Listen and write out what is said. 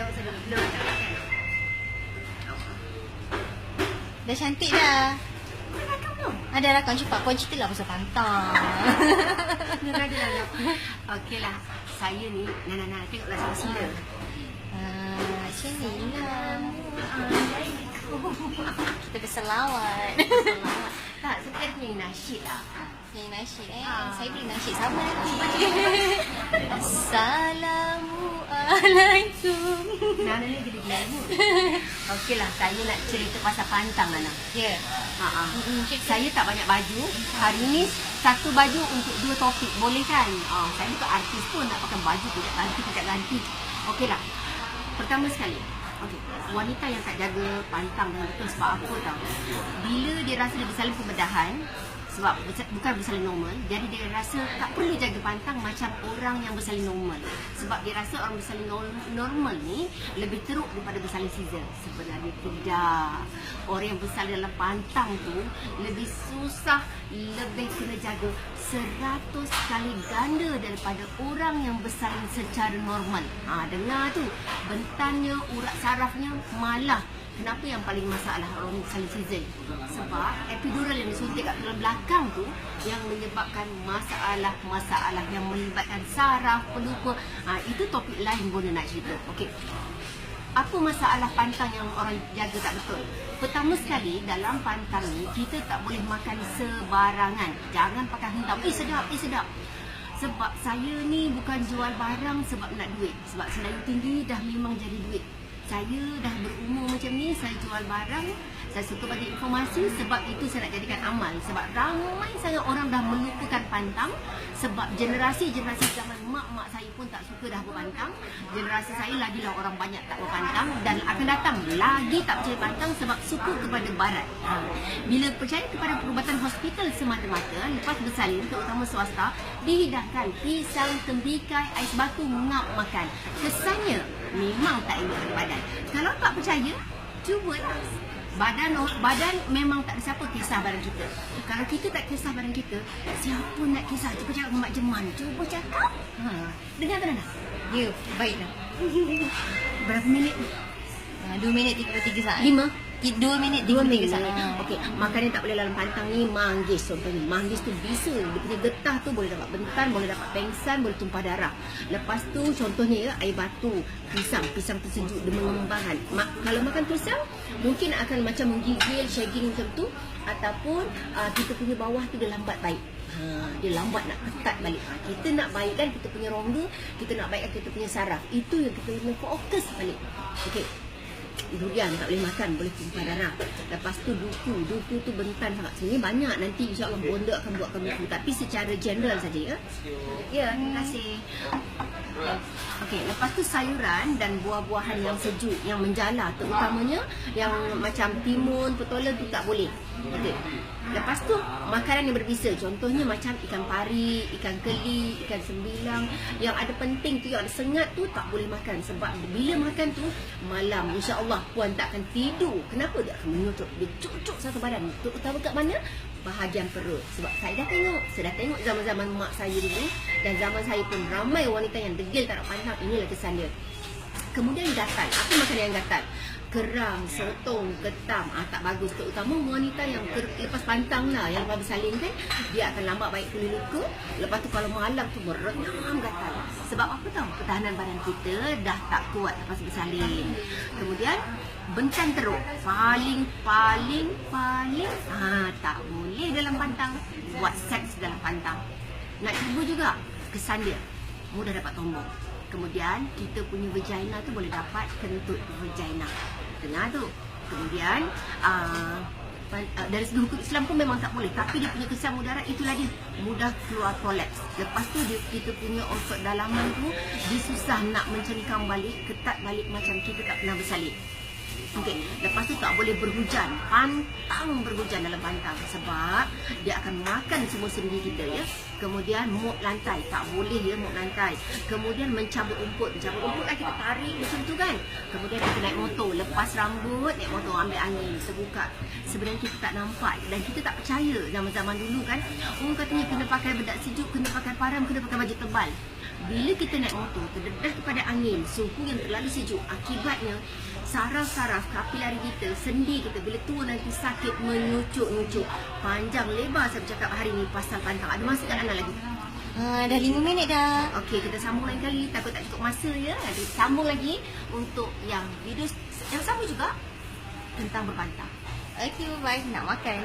Belum kan? Dah cantik dah. Dah rakam belum? Ada rakam cepat. Kau cerita lah pasal pantang. Ada dah. Okeylah. Saya ni, Nana Nana tengoklah sama sila. Ah, macam ni lah. Kita berselawat. Tak, sebenarnya ni nasyid lah. Yang nasyid eh. Ah. Saya boleh nasyid sama. Assalamualaikum. Nana ni gila-gila ni. Okeylah, saya nak cerita pasal pantang Nana. Ya. Ha ah. Mm-mm, cerita. Saya tak banyak baju. Hari ni satu baju untuk dua topik. Boleh kan? Oh, saya bukan artis pun nak pakai baju tidak ganti tidak ganti. Okeylah. Pertama sekali. Okey, wanita yang tak jaga pantang dengan betul sebab apa tahu? Bila dia rasa dia bersalin pembedahan sebab bukan bersalin normal. Jadi dia rasa tak perlu jaga pantang macam orang yang bersalin normal. Sebab dia rasa orang bersalin nor- normal ni lebih teruk daripada bersalin scissor sebenarnya tidak. Orang yang bersalin dalam pantang tu lebih susah lebih kena jaga 100 kali ganda daripada orang yang bersalin secara normal. Ha, dengar tu. Bentannya urat sarafnya malah Kenapa yang paling masalah orang scissor? Sebab epidural yang disuntik kat tulang belakang tu yang menyebabkan masalah-masalah yang melibatkan saraf, pelupa. Ha, itu topik lain Bona nak cerita. Okey. Apa masalah pantang yang orang jaga tak betul? Pertama sekali, dalam pantang ni, kita tak boleh makan sebarangan. Jangan pakai hentam. Eh, sedap, eh, sedap. Sebab saya ni bukan jual barang sebab nak duit. Sebab Senayu Tinggi dah memang jadi duit saya dah berumur macam ni saya jual barang saya suka bagi informasi sebab itu saya nak jadikan amal sebab ramai sangat orang dah melupakan pantang sebab generasi-generasi zaman mak-mak saya pun tak suka dah berpantang generasi saya lagilah orang banyak tak berpantang dan akan datang lagi tak percaya pantang sebab suka kepada barat ha. bila percaya kepada perubatan hospital semata-mata lepas bersalin terutama swasta dihidangkan pisang, tembikai, ais batu ngap makan kesannya memang tak pada badan. Kalau tak percaya, cubalah. Badan badan memang tak ada siapa kisah barang kita. Kalau kita tak kisah barang kita, siapa nak kisah? Cuba cakap dengan Mak Jeman. Cuba cakap. Ha. Dengar tak Nana? Ya, baiklah. Berapa minit? Ah, 2 minit 33 saat. Lima? 2 minit 33 Dua minit. saat. Okey, makanan tak boleh dalam pantang ni manggis contohnya. Manggis tu bisa. Dia punya getah tu boleh dapat bentan, boleh dapat pengsan, boleh tumpah darah. Lepas tu contohnya ya, air batu, pisang, pisang tersejuk dia mengembangkan. Ma- kalau makan pisang mungkin akan macam menggigil, shagging macam tu ataupun uh, kita punya bawah tu dia lambat baik. Ha, dia lambat nak ketat balik. Ha, kita nak baikkan kita punya rongga, kita nak baikkan kita punya saraf. Itu yang kita kena fokus balik. Okey durian tak boleh makan boleh tumpah darah. Lepas tu duku duku tu bentan sangat. Sini banyak nanti insyaAllah bonda akan buatkan buku tapi secara general saja ya. Ya terima kasih. Okey, lepas tu sayuran dan buah-buahan yang sejuk, yang menjala terutamanya yang macam timun, petola tu tak boleh. Okey. Lepas tu makanan yang berbisa, contohnya macam ikan pari, ikan keli, ikan sembilang. Yang ada penting tu yang ada sengat tu tak boleh makan. Sebab bila makan tu malam. insya-Allah puan tak akan tidur. Kenapa dia akan menyucuk? Dia cucuk satu badan. Terutama kat mana? bahagian perut sebab saya dah tengok saya dah tengok zaman-zaman mak saya dulu dan zaman saya pun ramai wanita yang degil tak nak pantang inilah kesan dia kemudian gatal apa makanan yang gatal kerang, sotong, ketam. Ah, tak bagus terutama wanita yang ker, lepas pantang lah yang lepas bersalin kan dia akan lambat baik kulit luka lepas tu kalau malam tu merenam gatal. Sebab apa tahu pertahanan badan kita dah tak kuat lepas bersalin kemudian bentan teruk. Paling paling paling ha, tak boleh dalam pantang. Buat seks dalam pantang. Nak cuba juga kesan dia. Mudah dapat tombol kemudian kita punya vagina tu boleh dapat kentut vagina. Dengar tu? Kemudian uh, dari segi hukum Islam pun memang tak boleh. Tapi dia punya kesan mudarat itulah dia. Mudah keluar prolaps lepas tu dia, kita punya otot dalaman tu dia susah nak mencengkam balik ketat balik macam kita tak pernah bersalin Okey, lepas tu tak boleh berhujan. Pantang berhujan dalam pantang sebab dia akan makan semua sendi kita ya. Kemudian mop lantai, tak boleh ya mop lantai. Kemudian mencabut rumput, mencabut rumput kan kita tarik macam tu kan. Kemudian kita naik motor, lepas rambut, naik motor ambil angin, terbuka. Sebenarnya kita tak nampak dan kita tak percaya zaman-zaman dulu kan. Orang katanya kena pakai bedak sejuk, kena pakai param, kena pakai baju tebal. Bila kita naik motor, terdedah kepada angin, suhu yang terlalu sejuk, akibatnya saraf-saraf kapilari kita, sendi kita bila tua nanti sakit menyucuk-nyucuk. Panjang lebar saya bercakap hari ni pasal pantang. Ada masa kat Ana lagi? Ah, dah 5 minit dah. Okey, kita sambung lain kali. Takut tak cukup masa ya. Kita sambung lagi untuk yang video yang sama juga tentang berpantang. Okay, bye. Nak makan.